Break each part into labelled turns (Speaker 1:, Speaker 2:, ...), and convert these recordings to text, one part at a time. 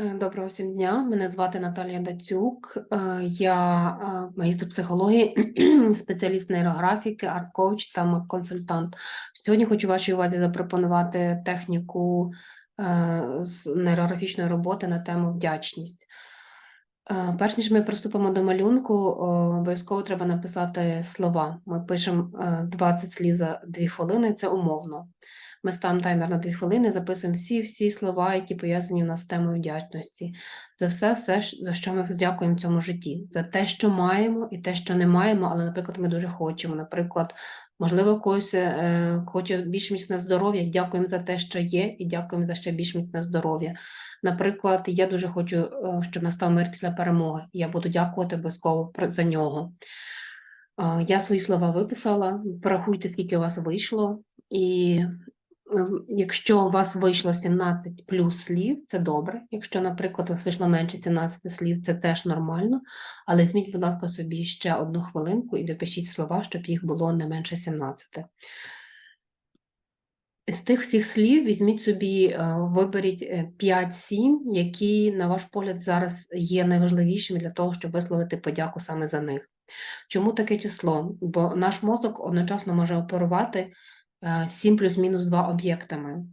Speaker 1: Е, Доброго всім дня. Мене звати Наталія Дацюк. Е, Я е, магістр психології, спеціаліст нейрографіки, арт-коуч та консультант. Сьогодні хочу вашій увазі запропонувати техніку нейрографічної роботи на тему вдячність. Е, Перш ніж ми приступимо до малюнку, обов'язково треба написати слова. Ми пишемо е, 20 слів за 2 хвилини, це умовно. Ми ставимо таймер на 2 хвилини, записуємо всі-всі слова, які пов'язані в нас з темою вдячності. За все, все, за що ми дякуємо в цьому житті. За те, що маємо, і те, що не маємо, але, наприклад, ми дуже хочемо. Наприклад, можливо, когось е, хоче більш міцне здоров'я. Дякуємо за те, що є, і дякуємо за ще більш міцне здоров'я. Наприклад, я дуже хочу, е, щоб настав мир після перемоги. Я буду дякувати обов'язково за нього. Е, Я свої слова виписала. Порахуйте, скільки у вас вийшло, і Якщо у вас вийшло 17 плюс слів, це добре. Якщо, наприклад, у вас вийшло менше 17 слів, це теж нормально. Але візьміть, будь ласка, собі ще одну хвилинку і допишіть слова, щоб їх було не менше 17. З тих всіх слів візьміть собі, е, виберіть е, 5-7, які, на ваш погляд, зараз є найважливішими для того, щоб висловити подяку саме за них. Чому таке число? Бо наш мозок одночасно може оперувати е, 7 плюс-мінус 2 об'єктами.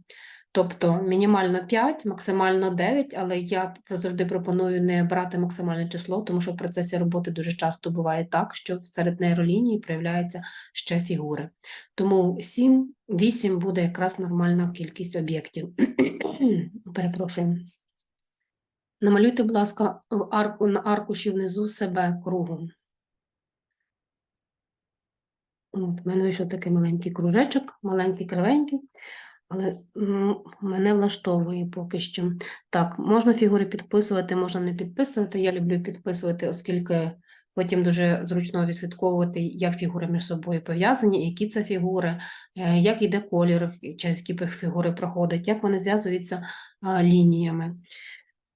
Speaker 1: Тобто мінімально 5, максимально 9, але я завжди пропоную не брати максимальне число, тому що в процесі роботи дуже часто буває так, що серед нейролінії проявляються ще фігури. Тому 7, 8 буде якраз нормальна кількість об'єктів. Перепрошую. Намалюйте, будь ласка, арку, на аркуші внизу себе кругом. От, в мене вийшов такий маленький кружечок, маленький кривенький, але мене влаштовує поки що. Так, можна фігури підписувати, можна не підписувати. Я люблю підписувати, оскільки потім дуже зручно відслідковувати, як фігури між собою пов'язані, які це фігури, е, як йде колір, через які фігури проходить, як вони зв'язуються лініями.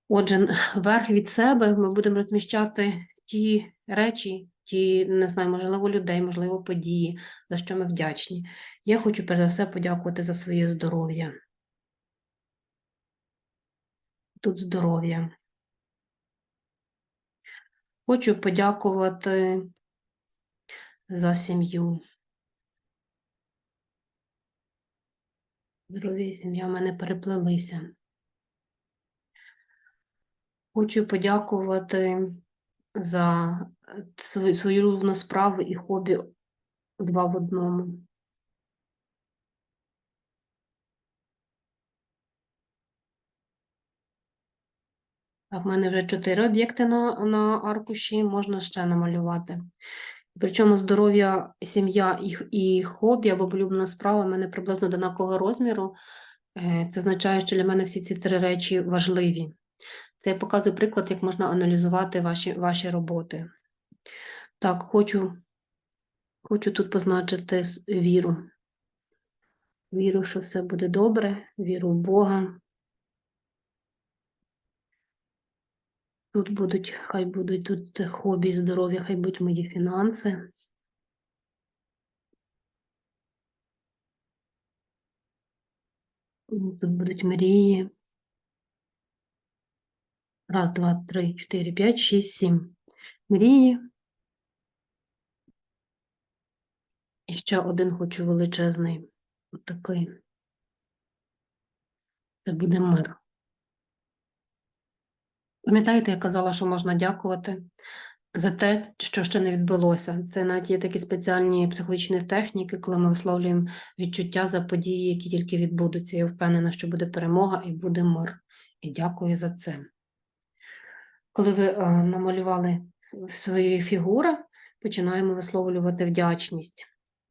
Speaker 1: Отже, верх від себе ми будемо розміщати ті речі, ті, не знаю, можливо, людей, можливо, події, за що ми вдячні. Я хочу перш все подякувати за своє здоров'я. Тут здоров'я. Хочу подякувати за сім'ю. Здоров'я і сім'я в мене переплелися. Хочу подякувати за е, свою, свою улюблену справу і хобі два в одному. Так, в мене вже чотири об'єкти на, на аркуші, можна ще намалювати. Причому здоров'я, сім'я і, і хобі або улюблена справа в мене приблизно однакового розміру. Е, Це означає, що для мене всі ці три речі важливі. Це я показую приклад, як можна аналізувати ваші, ваші роботи. Так, хочу, хочу тут позначити віру. Віру, що все буде добре, віру в Бога. Тут будуть, хай будуть тут хобі, здоров'я, хай будуть мої фінанси. Тут будуть мрії. Раз, два, три, чотири, п'ять, шість, сім. Мрії. І ще один хочу величезний. Отакий. Це буде мир. Пам'ятаєте, я казала, що можна дякувати за те, що ще не відбулося. Це навіть є такі спеціальні психологічні техніки, коли ми висловлюємо відчуття за події, які тільки відбудуться. Я впевнена, що буде перемога і буде мир. І дякую за це. Коли ви е, намалювали свої фігури, починаємо висловлювати вдячність.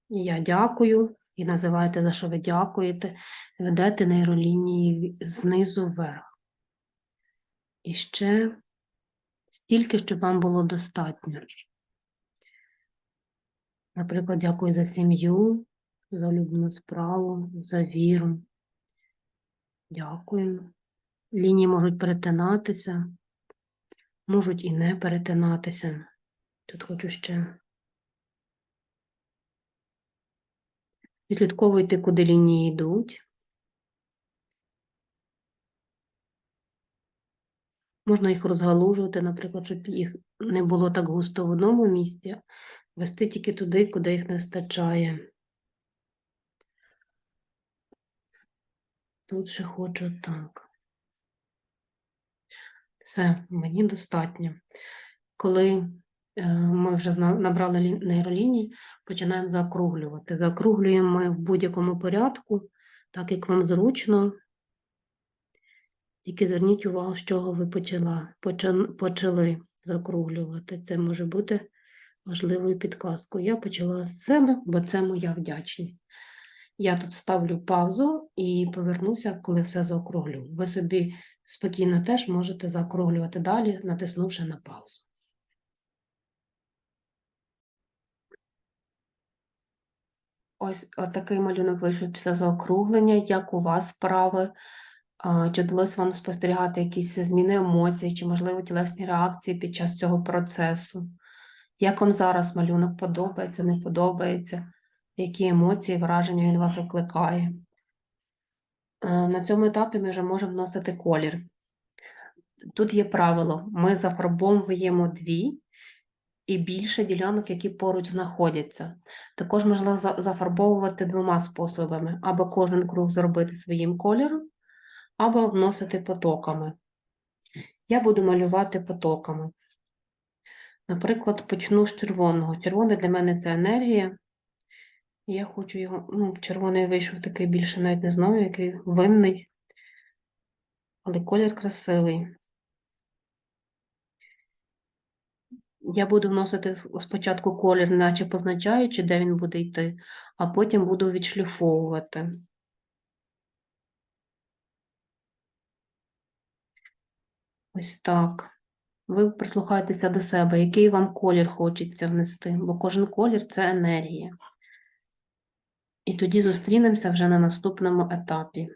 Speaker 1: Я дякую, і називаєте, за що ви дякуєте, ведете нейролінії знизу вверх. І ще стільки, щоб вам було достатньо. Наприклад, дякую за сім'ю, за улюблену справу, за віру. Дякую. Лінії можуть перетинатися, можуть і не перетинатися. Тут хочу ще. Відслідковуйте, куди лінії йдуть. Можна їх розгалужувати, наприклад, щоб їх не було так густо в одному місці, вести тільки туди, куди їх не вистачає. Тут ще хочу так. Все, мені достатньо. Коли е, ми вже набрали лі- нейроліній, починаємо заокруглювати. Заокруглюємо ми в будь-якому порядку, так як вам зручно. Тільки зверніть увагу, з чого ви почала, почали заокруглювати. Це може бути важливою підказкою. Я почала з себе, бо це моя вдячність. Я тут ставлю паузу і повернуся, коли все заокруглю. Ви собі спокійно теж можете заокруглювати далі, натиснувши на паузу. Ось такий малюнок вийшов після заокруглення. Як у вас справи? Чи вдалося вам спостерігати якісь зміни емоцій, чи, можливо, тілесні реакції під час цього процесу? Як вам зараз малюнок подобається, не подобається? Які емоції, враження він вас викликає? Е, На цьому етапі ми вже можемо вносити колір. Тут є правило: ми зафарбовуємо дві і більше ділянок, які поруч знаходяться. Також можна зафарбовувати двома способами: або кожен круг зробити своїм кольором, або вносити потоками. Я буду малювати потоками. Наприклад, почну з червоного. Червоний для мене це енергія. Я хочу його, ну, червоний вийшов такий більше, навіть не знаю, який винний, але колір красивий. Я буду вносити спочатку колір, наче позначаючи, де він буде йти, а потім буду відшліфовувати. Ось так. Ви прислухайтеся до себе, який вам колір хочеться внести, бо кожен колір це енергія. І тоді зустрінемося вже на наступному етапі.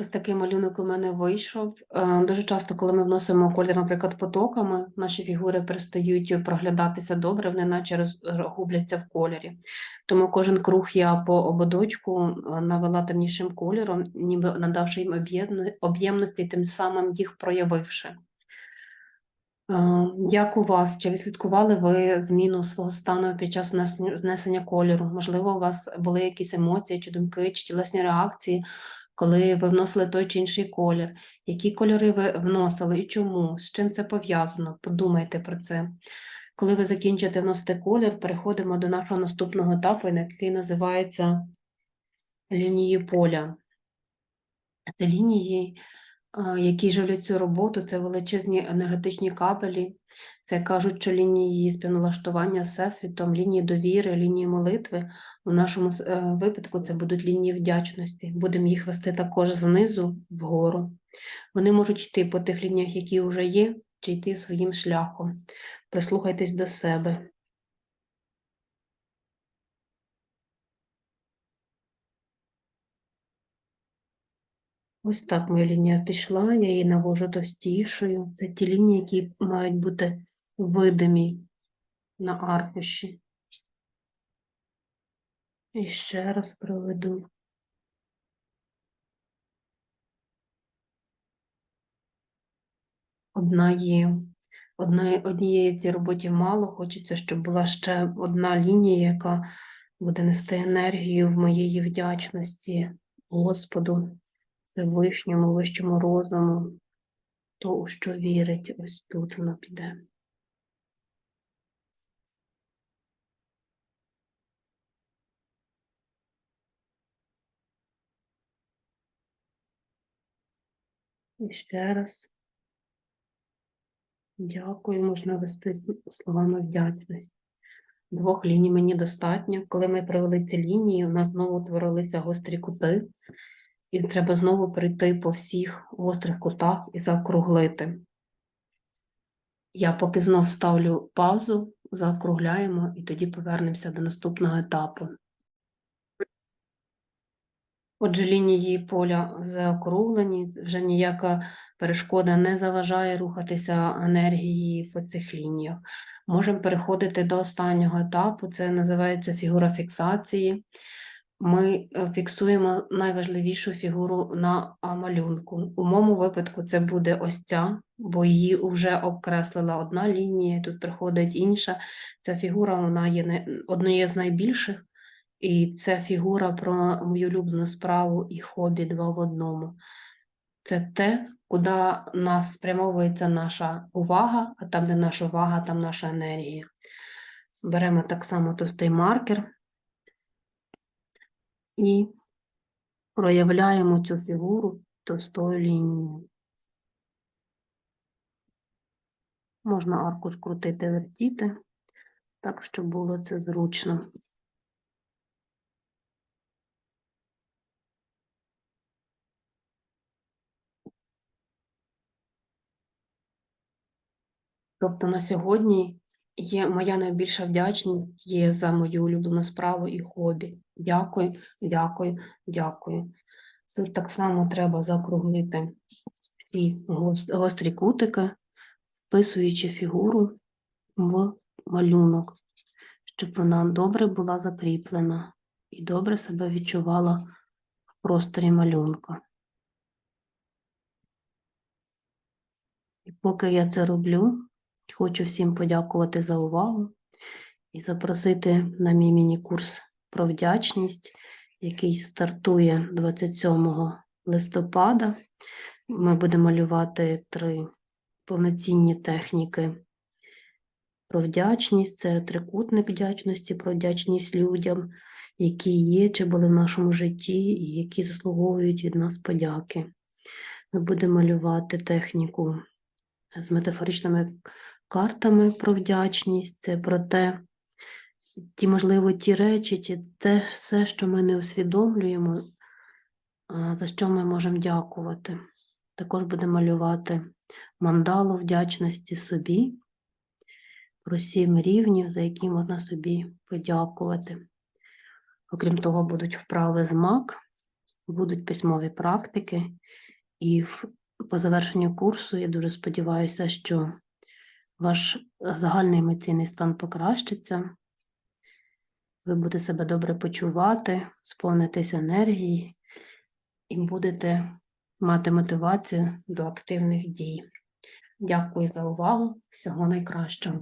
Speaker 1: Ось такий малюнок у мене вийшов. Е, Дуже часто, коли ми вносимо колір, наприклад, потоками, наші фігури перестають проглядатися добре, вони наче роз- губляться в кольорі. Тому кожен круг я по ободочку е, навела темнішим кольором, ніби надавши їм об'ємності, тим самим їх проявивши. Е, Як у вас? Чи відслідкували ви зміну свого стану під час внесення- кольору? Можливо, у вас були якісь емоції, чи думки, чи тілесні реакції, коли ви вносили той чи інший колір? Які кольори ви вносили і чому? З чим це пов'язано? Подумайте про це. Коли ви закінчите вносити колір, переходимо до нашого наступного етапу, який називається лінії поля. Це лінії, які живлять цю роботу, це величезні енергетичні кабелі. Це кажуть, що лінії співналаштування з всесвітом, лінії довіри, лінії молитви. У нашому е, випадку це будуть лінії вдячності. Будемо їх вести також знизу вгору. Вони можуть йти по тих лініях, які вже є, чи йти своїм шляхом. Прислухайтесь до себе. Ось так моя лінія пішла, я її навожу товстішою. Це ті лінії, які мають бути видимі на аркуші. І ще раз проведу. Одна є. Одна, однієї цій роботі мало. Хочеться, щоб була ще одна лінія, яка буде нести енергію в моєї вдячності Господу, Всевишньому, вищому розуму, то, у що вірить, ось тут воно піде. І ще раз. Дякую, можна вести словами вдячності. Двох ліній мені достатньо. Коли ми провели ці лінії, у нас знову утворилися гострі кути, і треба знову прийти по всіх гострих кутах і заокруглити. Я поки знов ставлю паузу, заокругляємо і тоді повернемося до наступного етапу. Отже, лінії поля заокруглені, вже ніяка перешкода не заважає рухатися енергії по цих лініях. Можемо переходити до останнього етапу, це називається фігура фіксації. Ми е, фіксуємо найважливішу фігуру на малюнку. У моєму випадку це буде ось ця, бо її вже обкреслила одна лінія, тут приходить інша. Ця фігура вона є однією з найбільших, і це фігура про мою улюблену справу і хобі два в одному. Це те, куди нас спрямовується наша увага, а там, де наша увага, там наша енергія. Беремо так само товстий маркер і проявляємо цю фігуру товстою лінією. Можна арку скрутити, вертіти, так, щоб було це зручно. Тобто на сьогодні є моя найбільша вдячність є за мою улюблену справу і хобі. Дякую, дякую, дякую. Тут так само треба закруглити всі гострі кутики, вписуючи фігуру в малюнок, щоб вона добре була закріплена і добре себе відчувала в просторі малюнка. І поки я це роблю, хочу всім подякувати за увагу і запросити на мій міні-курс про вдячність, який стартує 27 листопада. Ми будемо малювати три повноцінні техніки про вдячність. Це трикутник вдячності, про вдячність людям, які є чи були в нашому житті, і які заслуговують від нас подяки. Ми будемо малювати техніку з метафоричними картами про вдячність, це про те, ті, можливо, ті речі, чи те все, що ми не усвідомлюємо, за що ми можемо дякувати. Також будемо малювати мандалу вдячності собі, про сім рівнів, за які можна собі подякувати. Окрім того, будуть вправи з МАК, будуть письмові практики, і по завершенню курсу я дуже сподіваюся, що ваш е, загальний емоційний стан покращиться, ви будете себе добре почувати, сповнитесь енергії і будете мати мотивацію до активних дій. Дякую за увагу. Всього найкращого.